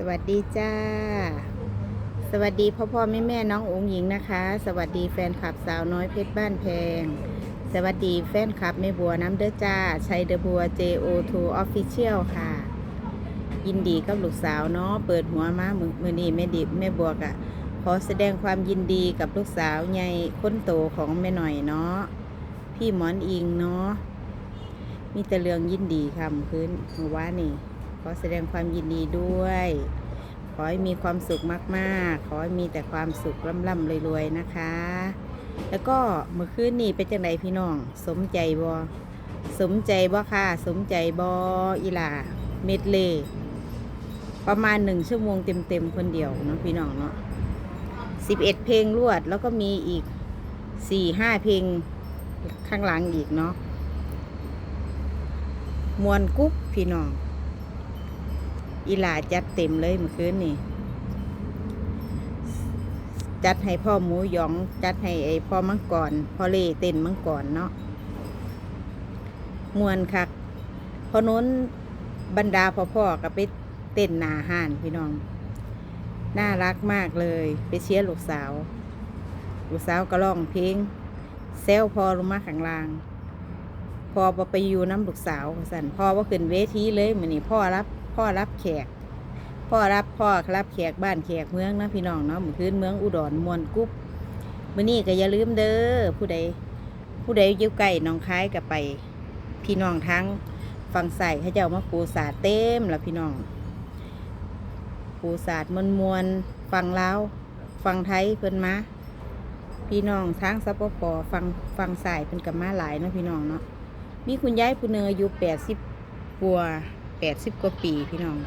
สวัสดีจ้า สวัสดีพ่อพ่อแม่แม่น้ององหญิงนะคะ สวัสดีแฟนคลับสาวน้อยเพชรบ้านแพง สวัสดีแฟนคลับแม่บัวน้ำเด้อจ้าชัยเดอบัว JO2 Official ค่ะ ยินดีกับลูกสาวเนาะเปิดหัวมามือมือนีแม่ดิบแม่บัวกะขอแสดงความยินดีกับลูกสาวใหญ่คนโตของแม่หน่อยเนาะพี่หมอนอิงเนาะมีแต่เรื่องยินดีค่ะเมื่อคืนเมื่อวานนี่ อแสดงความยินดีด้วย ขอให้มีความสุขมากๆ ขอให้มีแต่ความสุขร่ำๆรวยๆนะคะ แล้วก็เมื่อคืนนี้เป็นจังไดพี่น้อง สมใจบอสมใจบ่ค่ะ สมใจบออีหลาเม็ดเลประมาณหนึ่งชั่วโมงเต็มๆคนเดียวเนาะพี่น้องเนาะสิบเอ็ดเพลงรวดแล้วก็มีอีกสี่ห้าเพลงข้างหลังอีกเนาะมวนกุ๊บพี่น้อง อีหลาจัดเต็มเลยเมื่อคืนนี่จัดให้พ่อหมูหยอง จัดให้ไอพ่อมังกรพ่อเล่เต้นมังกรเนาะมวนคักพอน้นบรรดาพ่อพ่อๆก็ไปเต้นนาห้านพี่น้อง น่ารักมากเลย ไปเชียร์ลูกสาว ลูกสาวก็ร้องเพลงแซวพอลงมาข้างล่าง พอไปอยู่น้ำลูกสาวสันพ่อว่าขึ้นเวทีเลยเหมือนี้พ่อรับ พ่อรับแขก พ่อรับพ่อรับแขกบ้านแขกเมืองนะพี่น้องเนาะมือคืนเมืองอุดรมวนกุ๊บมื้อนี้ก็อย่าลืมเด้อผู้ใดผู้ใดอยู่ใกล้น้องคายก็ไป พี่น้องทั้งฝั่งใส่เขาเจ้ามาปูสาดเต็มแล้วพี่น้อง ปูสาดมวนมวนๆฝั่งลาวฝั่งไทยเพิ่นมาพี่น้องทั้งสปปฝั่งฝั่งใส่เพิ่นกับมาหลายเนาะพี่น้องเนาะมีคุณยายผู้หนึงอายุแปดสิบกว่า แปดสิบกว่าปีพี่น้อง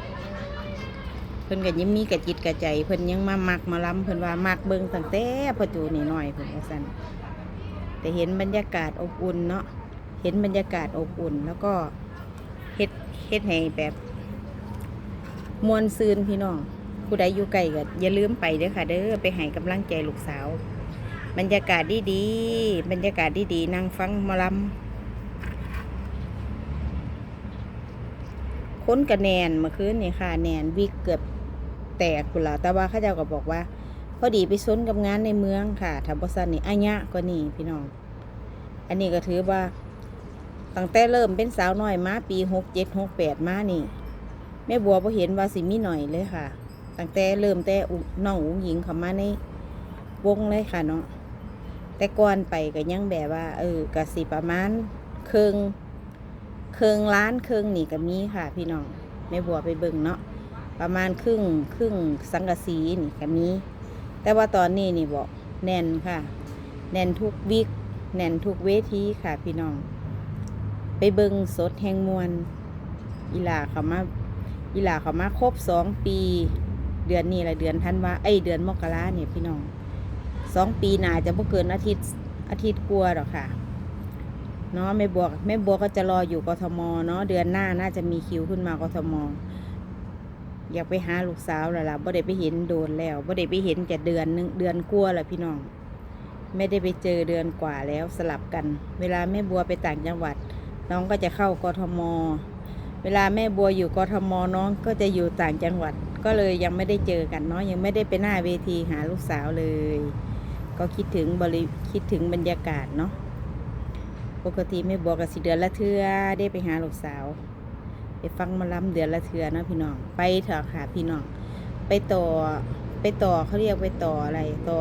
เพิ่นก็ยังมีกระจิตกระใจ เพิ่นยังมามักมาล้ำเพิ่นว่ามักเบิ่งตั้งแต่พอจูนี่หน่อยเพิ่นว่าซั่นแต่เห็นบรรยากาศอบอุ่นเนาะเห็นบรรยากาศอบอุ่น แล้วก็เฮ็ดเฮ็ดให้แบบมวนซืนพี่น้องผู้ใดอยู่ไกลก็อย่าลืมไปเด้อค่ะ เด้อไปให้กำลังใจลูกสาว บรรยากาศดีๆบรรยากาศดีๆนั่งฟังมอลำ ค้นกระแนนเมื่อคืนนี่ค่ะ แนนวิกเกือบแตกคุนละแต่ว่าข้าเจ้าก็บอกว่า พอดีไปซ้นกับงานในเมืองค่ะถ้าบสันนี่อัญญะก็นี่พี่น้อง อันนี้ก็ถือว่าตั้งแต่เริ่มเป็นสาวน้อยมาปีหกเจ็ดหกแปดมานี่แม่บัวพอเห็นว่าสิมีหน่อยเลยค่ะ ตั้งแต่เริ่มแต่อุน้องอุ๋งหญิงเข้ามาในวงเลยค่ะเนาะแต่ก่อนไปก็ยังแบบว่า เออกะสิประมาณครึ่ง เครื่องล้านเครื่องนี่ก็มีค่ะ พี่น้องแม่บัวไปเบิ่งเนาะประมาณครึ่งครึ่งสังกะสีนี่ก็มี แต่ว่าตอนนี้นี่บอกแน่นค่ะ แน่นทุกวิกแน่นทุกเวทีค่ะ พี่น้อง ไปเบิ่งสดแห่งมวลอีหลาเขามาอีหลาเขามาครบสองปี เดือนนี้แหละเดือนธันวาเอ้ยเดือนมกราเนี่ยพี่น้องสองปีนาจะบ่เกินอาทิตย์อาทิตย์กลัวหรอกค่ะ เนาะแม่บัวแม่บัวก็จะรออยู่กทมเนาะเดือนหน้าน่าจะมีคิวขึ้นมากทมอยากไปหาลูกสาวแล้วล่ะบ่ได้ไปเห็นโดนแล้วบ่ได้ไปเห็นแก่เดือนหนึงเดือนกลัวแหละพี่น้อง ไม่ได้ไปเจอเดือนกว่าแล้วสลับกัน เวลาแม่บัวไปต่างจังหวัด น้องก็จะเข้ากทม เวลาแม่บัวอยู่กทมน้องก็จะอยู่ต่างจังหวัด ก็เลยยังไม่ได้เจอกันเนาะยังไม่ได้ไปหน้าเวทีหาลูกสาวเลย ก็คิดถึงบริคิดถึงบรรยากาศเนาะ ปกติไม่บอกกับสิเดือนละเทือได้ไปหาลูกสาว ไปฟังมาล้ำเดือนละเทือเนาะพี่น้อง ไปเถอะค่ะพี่น้อง ไปต่อ ไปต่อเขาเรียกไปต่ออะไรต่อ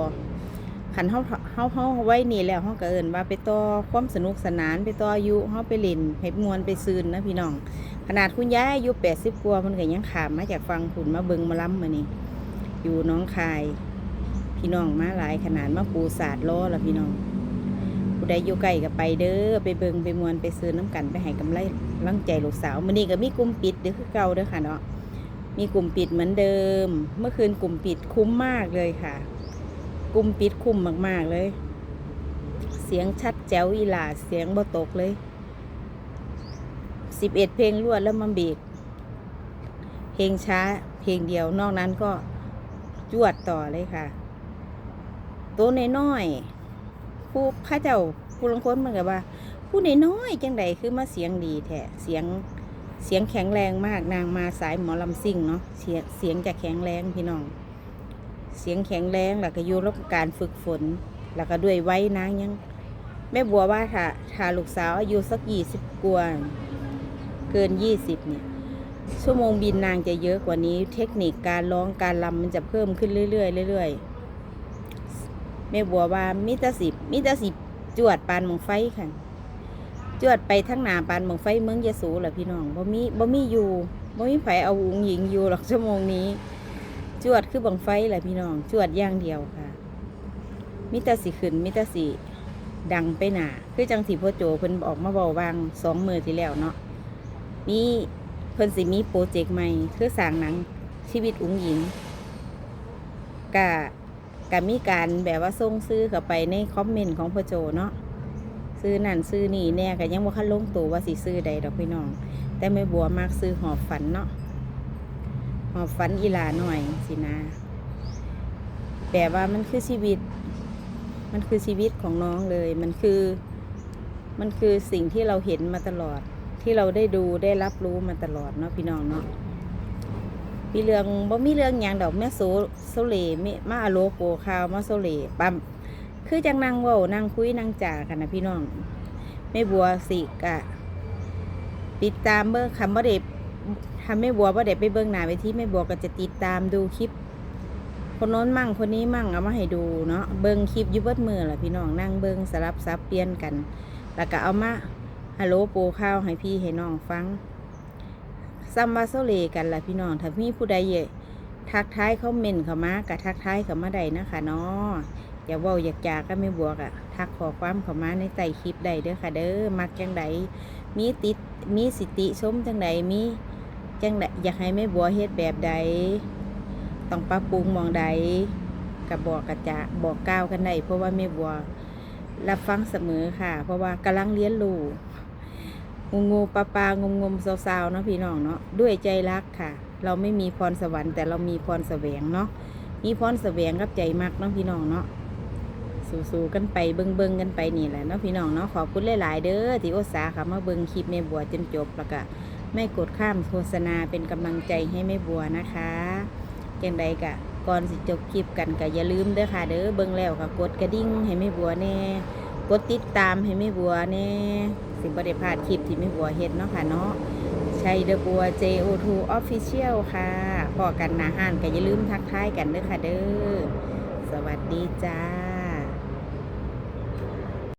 ขันเฮาเฮาเฮาไว้นี่แล้วเฮาก็เอินว่าไปต่อความสนุกสนานไปต่ออายุเฮาไปเล่นให้มวนไปซืนนะพี่น้อง ขนาดคุณยายอายุ80กว่ามันก็ยังขามมาจากฟังขุนมาเบิงมาล้ำมานี่อยู่น้องคาย พี่น้องมาหลายขนาดมาปูศาสตร์ล้อละพี่น้อง ใดอยู่ใกล้ก็ไปเด้อไปเบิงไปมวนไปซื้อน้ำกันไปให้กำไรรังใจลูกสาวมื้อนี้ก็มีกลุ่มปิดเด้อคือเก่าเด้อค่ะเนาะมีกลุ่มปิดเหมือนเดิม เมื่อคืนกลุ่มปิดคุ้มมากเลยค่ะ กลุ่มปิดคุ้มมากๆเลย เสียงชัดแจ๋วอีหลาเสียงบ่ตกเลยสิบเอ็ดเพลงรวดแล้วมาเบรกเพลงช้าเพลงเดียวนอกนั้นก็จวดต่อเลยค่ะ ตัวน้อยๆ ผู้ข้าเจ้าผู้ลงคนเหมันก็ว่า ผู้นน้อยจังใดคือมาเสียงดีแท้เสียงเสียงแข็งแรงมากนางมาสายหมอลำซิ่งเนาะเสียงเสียงจะแข็งแรงพี่น้อง เสียงแข็งแรงแล้วก็อยู่ระหว่างการฝึกฝน แล้วก็ด้วยไว้นางยังแม่บัวว่าถ้าถ้าลูกสาวอายุสักยี่สิบกว่าเกินยี่สิบเนี่ยชั่วโมงบินนางจะเยอะกว่านี้ เทคนิคการร้องการลำมันจะเพิ่มขึ้นเรื่อยๆเรื่อยๆ แม่บัวว่ามิตรสิบมิตรสิบจวดปานมงไฟค่ะ จวดไปทั้งหนาปานมงไฟเมืองยะโสแหละพี่น้องบ่มีบ่มีอยู่บ่มีไผเอาอุงหญิงอยู่หรอกชั่วโมงนี้ จวดคือบังไฟแหละพี่น้อง จวดอย่างเดียวค่ะ มิตรสิขึ้นมิตรสิดังไปหนาคือจังสีพ่อโจเพิ่นออกมาบอกวางสองมือที่แล้วเนาะมีเพิ่นสิมีโปรเจกต์ใหม่คือสร้างหนังชีวิตอุ๋งหญิงกะ กะมีการแบบว่าส่งซื้อเข้าไปในคอมเมนต์ของพ่อโจเนาะซื้อนั่นซื้อนี่แน่ก็ยังบ่คันลงตัวว่าสิซื้อใดดอกพี่น้อง แต่ไม่บัวมากซื้อหอบฝันเนาะหอบฝันอีหลาหน่อยสินะแบบว่ามันคือชีวิต มันคือชีวิตของน้องเลย มันคือ มันคือสิ่งที่เราเห็นมาตลอด ที่เราได้ดูได้รับรู้มาตลอดเนาะพี่น้องเนาะ มีเรื่องบ่มีเรื่องหยังดอกแม่โซโซเลมมาอาโลโกข่าวมาโซเลปั๊มคือจังนั่งเว้านั่งคุยนั่งจ่ากันนะพี่น้องแม่บัวสิกะ ติดตามเบิ่งคำว่าเด็บทำแม่บัวว่าเด็บไปเบิ่งหน้าไปที่แม่บัวก็จะติดตามดูคลิป คนโน้นมั่งคนนี้มั่งเอามาให้ดูเนาะเบิ่งคลิปยุบดมือแหละพี่น้องนั่งเบิ่งสลับซับเปลี่ยนกัน แล้วก็เอามาฮัลโหลโปรข้าวให้พี่ให้น้องฟัง ซัมบาโซเลกันล่ะพี่น้องถ้ามีผู้ใดเยทักท้ายคอมเมนเขามากับทักท้ายเขามาได้นะคะเนาะอย่าว่าอยากจาก็ไม่บวกอะทักขอความเขามาในใต้คลิปใดเด้อค่ะ เด้อมักจังใดมีติดมีสิติชมจังใดมีจังใดอยากให้แม่บัวเฮ็ดแบบใดต้องปรับปรุงมองใดกับบอกกระจะบอกก้าวกันได้เพราะว่าแม่บัวรับฟังเสมอค่ะ เพราะว่ากำลังเรียนรู้ งูงูปลาปลางมงมสาวๆเนาะพี่น้องเนาะด้วยใจรักค่ะ เราไม่มีพรสวรรค์แต่เรามีพรแสวงเนาะมีพรแสวงกับใจมักเนาะพี่น้องเนาะสู้ๆกันไปเบิ่งๆกันไปนี่แหละเนาะพี่น้องเนาะขอบคุณหลายๆเด้อที่อุตส่าห์ค่ะมาเบิ่งคลิปแม่บัวจนจบแล้วก็ไม่กดข้ามโฆษณาเป็นกำลังใจให้แม่บัวนะคะจังใดกะก่อนสิจบคลิปกันก็อย่าลืมเด้อค่ะ เด้อเบิ่งแล้วก็กดกระดิ่งให้แม่บัวแน่ กดติดตามให้แม่บัวแน่สิบ่ได้พลาดคลิปที่แม่บัวเฮ็ดเนาะค่ะเนาะชัยเดอบัว JO2 Official ค่ะพอกันนาห้านก็อย่าลืมทักทายกันเด้อค่ะเด้อ สวัสดีจ้า